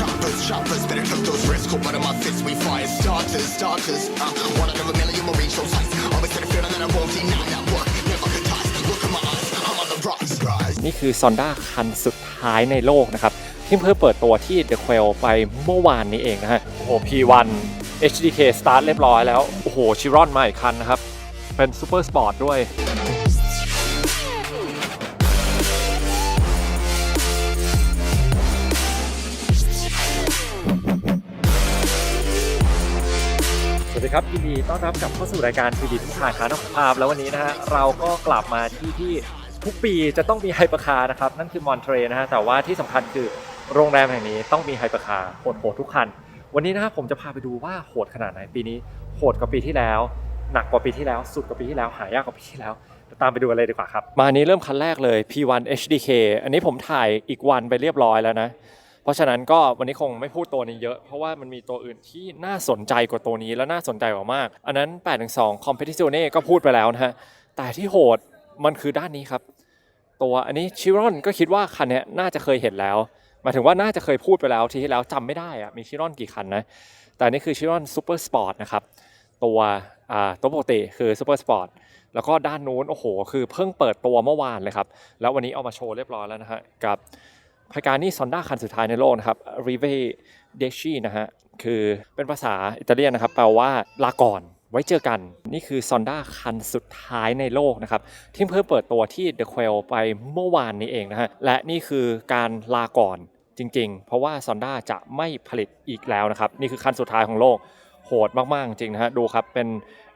choppers, choppers. Better took those risks. Hold one of my fists, we fire starters, starters. Uh, one out of a million will reach those heights. Always got a feeling that I won't deny that work. Never could toss. Look in my eyes, I'm on the rocks, rise. นี่คือซอนด้าคันสุดท้ายในโลกนะครับ ที่เพิ่งเปิดตัวที่ The Quail ไปเมื่อวานนี้เองนะฮะโอ้โห P1 HDK Start เรียบร้อยแล้ว โอ้โหชิรอนมาอีกคันนะครับ เป็นซูเปอร์สปอร์ตด้วยสวัสดีครับยินดีต้อนรับกลับเข้าสู่รายการทีดีทุกทางคานักภาพ แล้ววันนี้นะฮะเราก็กลับมาที่ที่ทุกปีจะต้องมีไฮเปอร์คาร์นะครับ นั่นคือมอนเทรนะฮะแต่ว่าที่สำคัญคือ โรงแรมแห่งนี้ต้องมีไฮเปอร์คาร์โหดๆทุกคัน วันนี้นะครับผมจะพาไปดูว่าโหดขนาดไหนปีนี้ โหดกว่าปีที่แล้ว หนักกว่าปีที่แล้ว สุดกว่าปีที่แล้ว หายากกว่าปีที่แล้วตามไปดูกันเลยดีกว่าครับ มานี้เริ่มคันแรกเลย P1 HDK อันนี้ผมถ่ายอีกวันไปเรียบร้อยแล้วนะ เพราะฉะนั้นก็วันนี้คงไม่พูดตัวนี้เยอะ เพราะว่ามันมีตัวอื่นที่น่าสนใจกว่าตัวนี้และน่าสนใจกว่ามาก อันนั้น 812 Competizione ก็พูดไปแล้วนะฮะ แต่ที่โหดมันคือด้านนี้ครับ ตัวอันนี้ชิรอนก็คิดว่าคันนี้น่าจะเคยเห็นแล้ว หมายถึงว่าน่าจะเคยพูดไปแล้วทีที่แล้วจำไม่ได้อะมีชิรอนกี่คันนะ แต่นี่คือชิรอนซูเปอร์สปอร์ตนะครับ ตัวตัวปกติคือซูเปอร์สปอร์ตแล้วก็ด้านนู้นโอ้โห คือเพิ่งเปิดตัวเมื่อวานเลยครับ แล้ววันนี้เอามาโชว์เรียบร้อยแล้วนะฮะกับพายการนี่ซอนด้าคันสุดท้ายในโลกนะครับ Rive d e c i นะฮะคือเป็นภาษาอิตาเลียนนะครับแปลว่าลาก่อน ไว้เจอกัน นี่คือซอนด้าคันสุดท้ายในโลกนะครับ ที่เพิ่งเปิดตัวที่ The Quail ไปเมื่อวานนี้เองนะฮะ และนี่คือการลาก่อนจริงๆ เพราะว่าซอนด้าจะไม่ผลิตอีกแล้วนะครับ นี่คือคันสุดท้ายของโลกโหดมาก ๆ จริงนะฮะ ดูครับ เป็น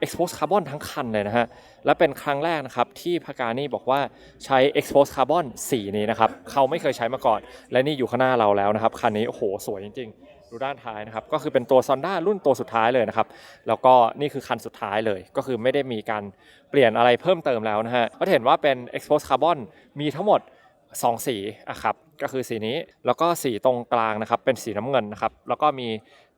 expose carbon ทั้งคันเลยนะฮะ และเป็นครั้งแรกนะครับ ที่พากานี่บอกว่าใช้ expose carbon สีนี้นะครับ เขาไม่เคยใช้มาก่อน และนี่อยู่ข้างหน้าเราแล้วนะครับ คันนี้โอ้โหสวยจริง ๆ ดูด้านท้ายนะครับ ก็คือเป็นตัว Sonda รุ่นตัวสุดท้ายเลยนะครับ แล้วก็นี่คือคันสุดท้ายเลย ก็คือไม่ได้มีการเปลี่ยนอะไรเพิ่มเติมแล้วนะฮะ ก็เห็นว่าเป็น expose carbon มีทั้งหมด 2 สีอะครับ ก็คือสีนี้ แล้วก็สีตรงกลางนะครับ เป็นสีน้ำเงินนะครับ แล้วก็มี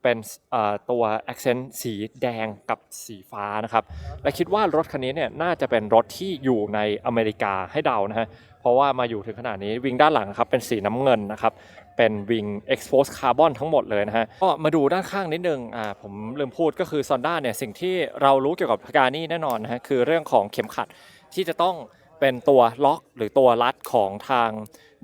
เป็นเอ่อตัว accent สีแดงกับสีฟ้านะครับ และคิดว่ารถคันนี้เนี่ยน่าจะเป็นรถที่อยู่ในอเมริกาให้เดานะฮะ เพราะว่ามาอยู่ถึงขนาดนี้วิ่งด้านหลังครับเป็นสีน้ำเงินนะครับ เป็นวิง expose carbon ทั้งหมดเลยนะฮะก็มาดูด้านข้างนิดนึงอ่าผมลืมพูดก็คือ Sonda เนี่ยสิ่งที่เรารู้เกี่ยวกับพากานี่แน่นอนนะฮะคือเรื่องของเข็มขัดที่จะต้องเป็นตัวล็อกหรือตัวรัดของทาง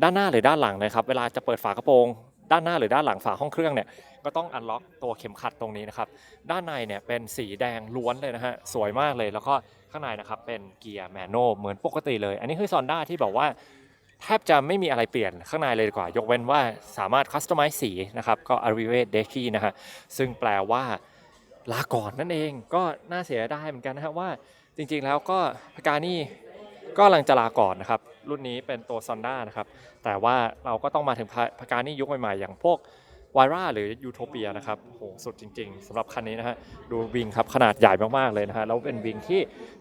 ด้านหน้าหรือด้านหลังนะครับ เวลาจะเปิดฝากระโปรง ด้านหน้าหรือด้านหลังฝาห้องเครื่องเนี่ยก็ต้องอันล็อกตัวเข็มขัดตรงนี้นะครับ ด้านในเนี่ยเป็นสีแดงล้วนเลยนะฮะสวยมากเลยแล้วก็ข้างในนะครับเป็นเกียร์แมนนเหมือนปกติเลย อันนี้คือซอนด้าที่บอกว่า แทบจะไม่มีอะไรเปลี่ยนข้างในเลยดีกว่า ยกเว้นว่าสามารถคัสตอมไมซ์สีนะครับ ก็ a r i v e d e k i นะฮะซึ่งแปลว่าลาก่อนนั่นเองก็น่าเสียดายเหมือนกันนะฮะว่าจริงๆแล้วก็พากานี่ก็กำลังจะลาก่อนนะครับ รุ่นนี้เป็นตัวซอนด้านะครับ แต่ว่าเราก็ต้องมาถึงพากานี่ยุคใหม่ๆ อย่างพวก วาร่าหรือยูโทเปียนะครับโหสุดจริง ๆสำหรับคันนี้นะฮะดูวิงครับขนาดใหญ่มากๆเลยนะฮะแล้วเป็นวิงที่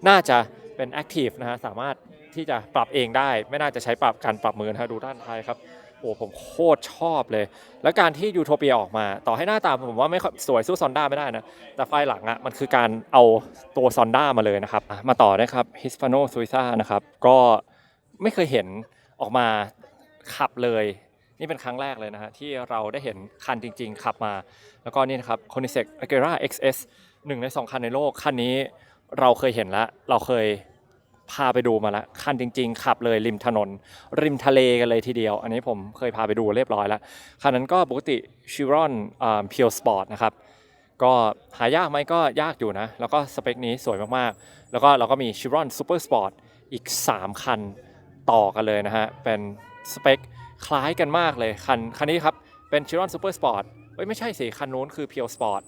น่าจะเป็นแอคทีฟนะฮะสามารถที่จะปรับเองได้ ไม่น่าจะใช้ปรับการปรับมือนะฮะดูด้านท้ายครับโอ้ผมโคตรชอบเลย แล้วการที่ยูโทเปียออกมา ต่อให้หน้าตาผมว่าไม่สวยสู้ซอนด้าไม่ได้นะ แต่ไฟหลังอะ่ะมันคือการเอาตัวซอนด้ามาเลยนะครับ มาต่อนะครับฮิสปาโนซู i ซ่านะครับ ก็ไม่เคยเห็นออกมาขับเลย นี่เป็นครั้งแรกเลยนะฮะที่เราได้เห็นคันจริง ๆ ขับมา แล้วก็นี่นะครับ c o n i s e c a g e r a XS หนึ่งในสองคันในโลก คันนี้เราเคยเห็นแล้ว เราเคยพาไปดูมาแล้วคันจริง ๆ ขับเลยริมถนน ริมทะเลกันเลยทีเดียว อันนี้ผมเคยพาไปดูเรียบร้อยแล้ว คันนั้นก็ปกติชิรอนเพียวสปอร์ตนะครับก็หายากไหมก็ยากอยู่นะ แล้วก็สเปคนี้สวยมากๆ แล้วก็เราก็มี Chiron Super Sport อีก 3 คันต่อกันเลยนะฮะ เป็นสเปค คล้ายกันมากเลยคันคันนี้ครับ เป็น Chiron Super Sport เอ้ยไม่ใช่สิคันนู้นคือ Pure Sport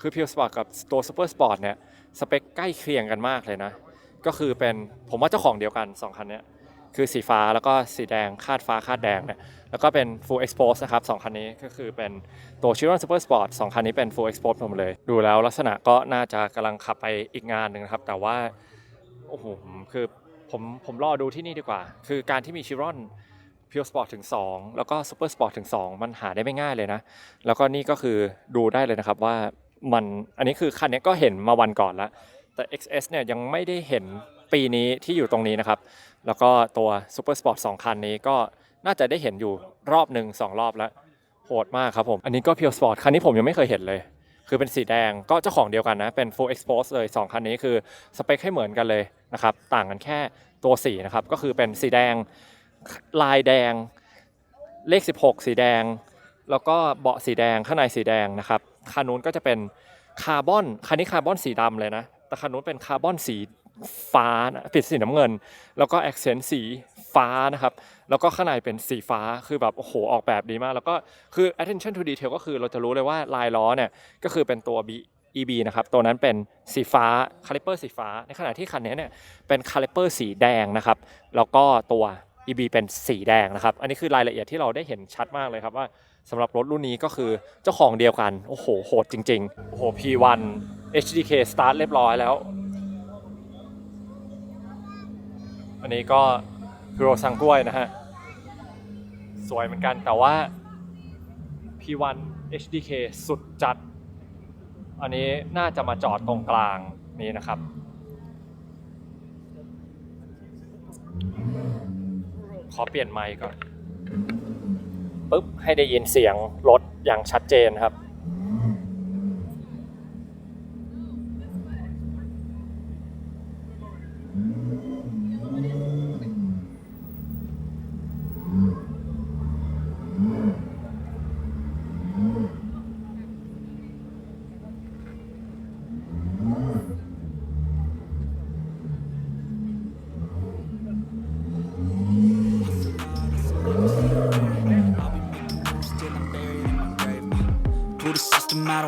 คือ Pure Sport กับตัว Super Sport เนี่ยสเปคใกล้เคียงกันมากเลยนะ ก็คือเป็นผมว่าเจ้าของเดียวกัน 2 คันนี้คือสีฟ้าแล้วก็สีแดงคาดฟ้าคาดแดงเนี่ยแล้วก็เป็น full expose นะครับสองคันนี้ก็คือเป็นตัว Chiron Super Sport สองคันนี้เป็น full expose หมเลย ดูแล้วลักษณะก็น่าจะกำลังขับไปอีกงานหนึ่งนะครับ แต่ว่า โอ้โห คือผมผมรอดูที่นี่ดีกว่า คือการที่มี Chiron p u r e Sport ถึง 2 แล้วก็ Super Sport ถึง 2 มันหาได้ไม่ง่ายเลยนะ แล้วก็นี่ก็คือดูได้เลยนะครับว่ามันอันนี้คือคันนี้ก็เห็นมาวันก่อนแล้ว แต่ XS เนี่ยยังไม่ได้เห็นปีนี้ที่อยู่ตรงนี้นะครับ แล้วก็ตัว Super Sport 2คันนี้ก็น่าจะได้เห็นอยู่รอบหนึ่งสองรอบแล้วโหดมากครับผม อันนี้ก็ Pure Sport คันนี้ผมยังไม่เคยเห็นเลย คือเป็นสีแดงก็เจ้าของเดียวกันนะ เป็น Full Expose เลย 2 คันนี้คือสเปคให้เหมือนกันเลยนะครับ ต่างกันแค่ตัวสีนะครับ ก็คือเป็นสีแดง ลายแดง เลข 16 สีแดง แล้วก็เบาะสีแดงข้างในสีแดงนะครับคันนู้นก็จะเป็นคาร์บอนคันนี้คาร์บอนสีดำเลยนะ แต่คันนู้นเป็นคาร์บอนสีฟ้านะผิดสีน้ำเงิน แล้วก็แอคเซนต์สีฟ้านะครับ แล้วก็ข้างในเป็นสีฟ้าคือแบบโอ้โหออกแบบดีมาก แล้วก็คือ attention to detail ก็คือเราจะรู้เลยว่าลายล้อเนี่ยก็คือเป็นตัว B EB นะครับ ตัวนั้นเป็นสีฟ้าคาลิเปอร์สีฟ้า ในขณะที่คันนี้เนี่ยเป็นคาลิเปอร์สีแดงนะครับ แล้วก็ตัว EB เป็นสีแดงนะครับ อันนี้คือรายละเอียดที่เราได้เห็นชัดมากเลยครับว่าสำหรับรถรุ่นนี้ก็คือเจ้าของเดียวกัน โอ้โห โหดจริง ๆ โอ้โห P1 HDK start เรียบร้อยแล้ว อันนี้ก็ฮิโรซังกล้วยนะฮะ สวยเหมือนกันแต่ว่า P1 HDK สุดจัด อันนี้น่าจะมาจอดตรงกลางนี้นะครับ ขอเปลี่ยนไมค์ก่อนปุ๊บให้ได้ยินเสียงรถอย่างชัดเจนครับ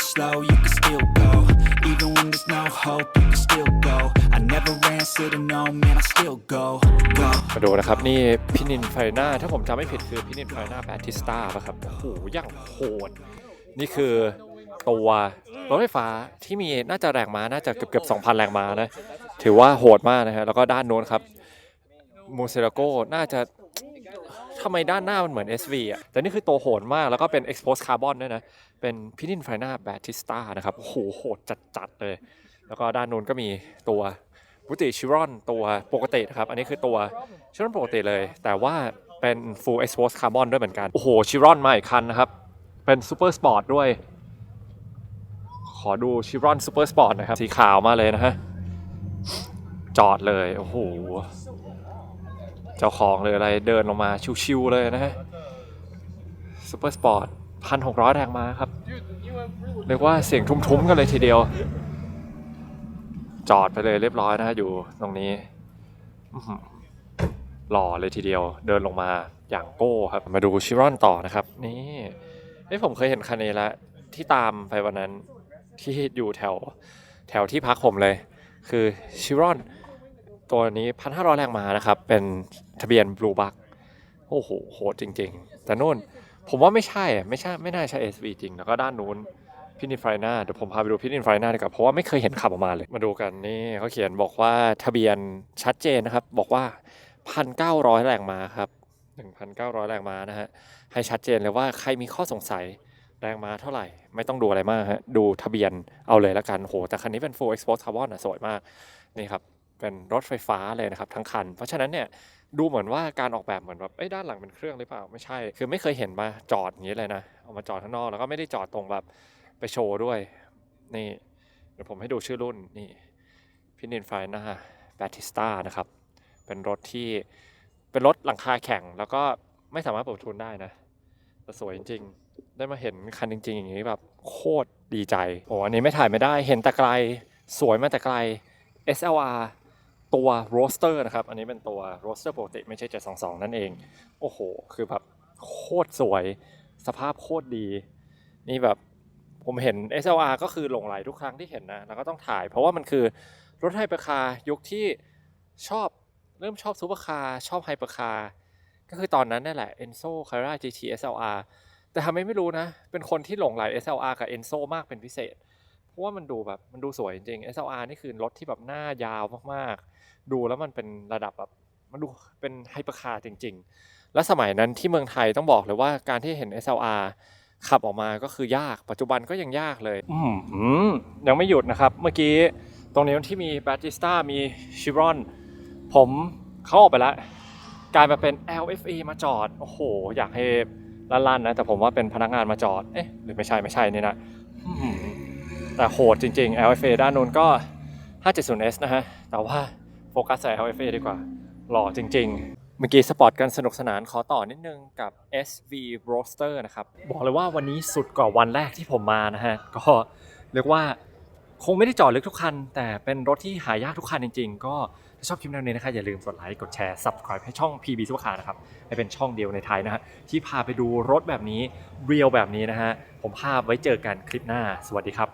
slow, you can still go. Even when there's no hope, you can still go. I never answer to no, man, I still go. Go. มาดูนะครับ นี่พินินไฟหน้า ถ้าผมจำไม่ผิดคือพินินไฟหน้าแบทิสตาป่ะครับ โอ้โหอย่างโหด นี่คือตัวรถไฟฟ้าที่มีน่าจะแรงม้าน่าจะเกือบเกือบ2,000 แรงม้านะ ถือว่าโหดมากนะฮะแล้วก็ด้านโน้นครับ โมเซ r โกน่าจะ ทำไมด้านหน้ามันเหมือน SV อะ แต่นี่คือตัวโหดมาก แล้วก็เป็น Expose Carbon ด้วยนะ เป็นพินินไฟหน้าแบทิสตานะครับ โอ้โห โหดจัดๆเลย แล้วก็ด้านโน้นก็มีตัวบุติชิรอนตัวปกตินะครับ อันนี้คือตัวชิรอนปกติเลย แต่ว่าเป็น full expose carbon ด้วยเหมือนกัน โอ้โห ชิรอนมาอีกคันนะครับ เป็น super sport ด้วย ขอดูชิรอน super sport นะครับ สีขาวมาเลยนะฮะ จอดเลย โอ้โห เจ้าของเลยอะไรเดินลงมาชิวๆเลยนะฮะ super sport พันหกร้อยแรงม้าครับ เรียกว่าเสียงทุ้มๆกันเลยทีเดียว จอดไปเลยเรียบร้อยนะฮะอยู่ตรงนี้หล่อเลยทีเดียวเดินลงมาอย่างโก้ครับ มาดูชิรอนต่อนะครับ นี่เอ้ยผมเคยเห็นคันนี้ล้วที่ตามไปวันนั้นที่อยู่แถวแถวที่พักผมเลย คือชิรอนตัวนี้พันห้าร้อยแรงม้านะครับ เป็น ทะเบียนบลูบักโอ้โหโหดจริง ๆ แต่นู่นผมว่าไม่ใช่ไม่ใช่ไม่น่าใช่ SV จริง แล้วก็ด้านนู้นพินินไฟหน้าเดี๋ยวผมพาไปดูพินินไฟหน้าดีกว่าเพราะว่าไม่เคยเห็นขับออกมาเลย มาดูกันนี่เขาเขียนบอกว่าทะเบียนชัดเจนนะครับ บอกว่า 1,900 แรงม้าครับ 1,900 แรงม้านะฮะให้ชัดเจนเลยว่าใครมีข้อสงสัยแรงม้าเท่าไหร่ ไม่ต้องดูอะไรมากฮะดูทะเบียนเอาเลยละกันโหแต่คันนี้เป็น full export carbon อะสวยมากนี่ครับเป็นรถไฟฟ้าเลยนะครับทั้งคัน เพราะฉะนั้นเนี่ย ดูเหมือนว่าการออกแบบเหมือนแบบเอ้ด้านหลังเป็นเครื่องหรือเปล่าไม่ใช่ คือไม่เคยเห็นมาจอดอย่างนี้เลยนะเอามาจอดข้างนอกแล้วก็ไม่ได้จอดตรงแบบไปโชว์ด้วย นี่เดี๋ยวผมให้ดูชื่อรุ่นนี่พินินไฟหน้าแบติสตานะครับ เป็นรถที่เป็นรถหลังคาแข็ง แล้วก็ไม่สามารถเปิดทุนได้นะแต่สวยจริงๆ ได้มาเห็นคันจริง ๆ อย่างนี้แบบโคตรดีใจโอ้อันนี้ไม่ถ่ายไม่ได้เห็นแต่ไกล สวยมาแต่ไกล SLR ตัวโรสเตอร์นะครับ อันนี้เป็นตัวโรสเตอร์ปกติไม่ใช่ 722 นั่นเอง โอ้โห คือแบบโคตรสวย สภาพโคตรดี นี่แบบผมเห็น SLR ก็คือหลงไหลทุกครั้งที่เห็นนะ แล้วก็ต้องถ่าย เพราะว่ามันคือรถไฮเปอร์คาร์ยุคที่ชอบเริ่มชอบซูเปอร์คาร์ชอบไฮเปอร์คาร์ก็คือตอนนั้นนั่นแหละ Enzo Carrera GT SLR แต่ทำไมไม่รู้นะ เป็นคนที่หลงไหล SLR กับ Enzo มากเป็นพิเศษ เพราะว่ามันดูแบบมันดูสวยจริงๆ SLR นี่คือรถที่แบบหน้ายาวมากๆ ดูแล้วมันเป็นระดับแบบมันดูเป็นไฮเปอร์คาร์จริง ๆ และสมัยนั้นที่เมืองไทยต้องบอกเลยว่าการที่เห็น SLR ขับออกมาก็คือยากปัจจุบันก็ยังยากเลย อืมยังไม่หยุดนะครับ เมื่อกี้ตรงนี้ที่มีแบตติสตามีชิรอนผมเขาออกไปแล้วกลายมาเป็น LFA มาจอด โอ้โห อยากให้ลั่นๆนะ แต่ผมว่าเป็นพนักงานมาจอด เอ๊ะ หรือไม่ใช่ไม่ใช่นี่นะ แต่โหดจริง ๆ LFA ด้านนู้นก็ 570S นะฮะ แต่ว่าโฟกัสใส่ LFA ดีกว่า หล่อจริง ๆ เมื่อกี้สปอร์ตกันสนุกสนานขอต่อนิดนึงกับ SV Roadster นะครับ บอกเลยว่าวันนี้สุดกว่าวันแรกที่ผมมานะฮะ ก็เรียกว่าคงไม่ได้จอดลึกทุกคัน แต่เป็นรถที่หายากทุกคันจริง ๆ ก็ถ้าชอบคลิปแนวนี้นะคะอย่าลืมกดไลค์กดแชร์ subscribe ให้ช่อง PB ทุกคานะครับให้เป็นช่องเดียวในไทยนะฮะที่พาไปดูรถแบบนี้เรียลแบบนี้นะฮะผมภาพไว้เจอกันคลิปหน้า สวัสดีครับ